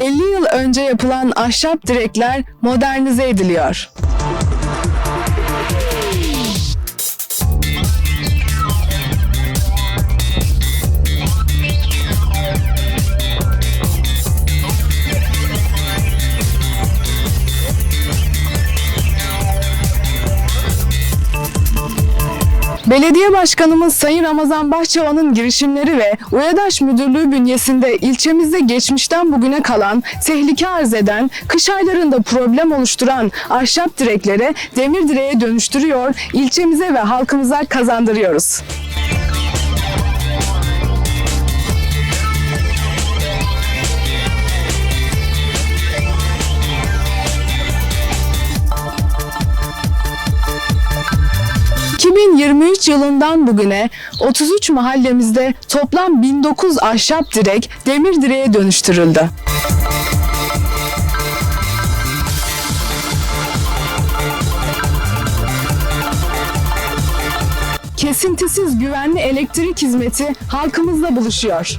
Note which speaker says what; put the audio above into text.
Speaker 1: 50 yıl önce yapılan ahşap direkler modernize ediliyor. Belediye Başkanımız Sayın Ramazan Bahçıvan'ın girişimleri ve Uyadaş Müdürlüğü bünyesinde ilçemizde geçmişten bugüne kalan, tehlike arz eden, kış aylarında problem oluşturan ahşap direklere demir direğe dönüştürüyor, ilçemize ve halkımıza kazandırıyoruz. ...2023 yılından bugüne 33 mahallemizde toplam 1009 ahşap direk demir direğe dönüştürüldü. Kesintisiz güvenli elektrik hizmeti halkımızla buluşuyor.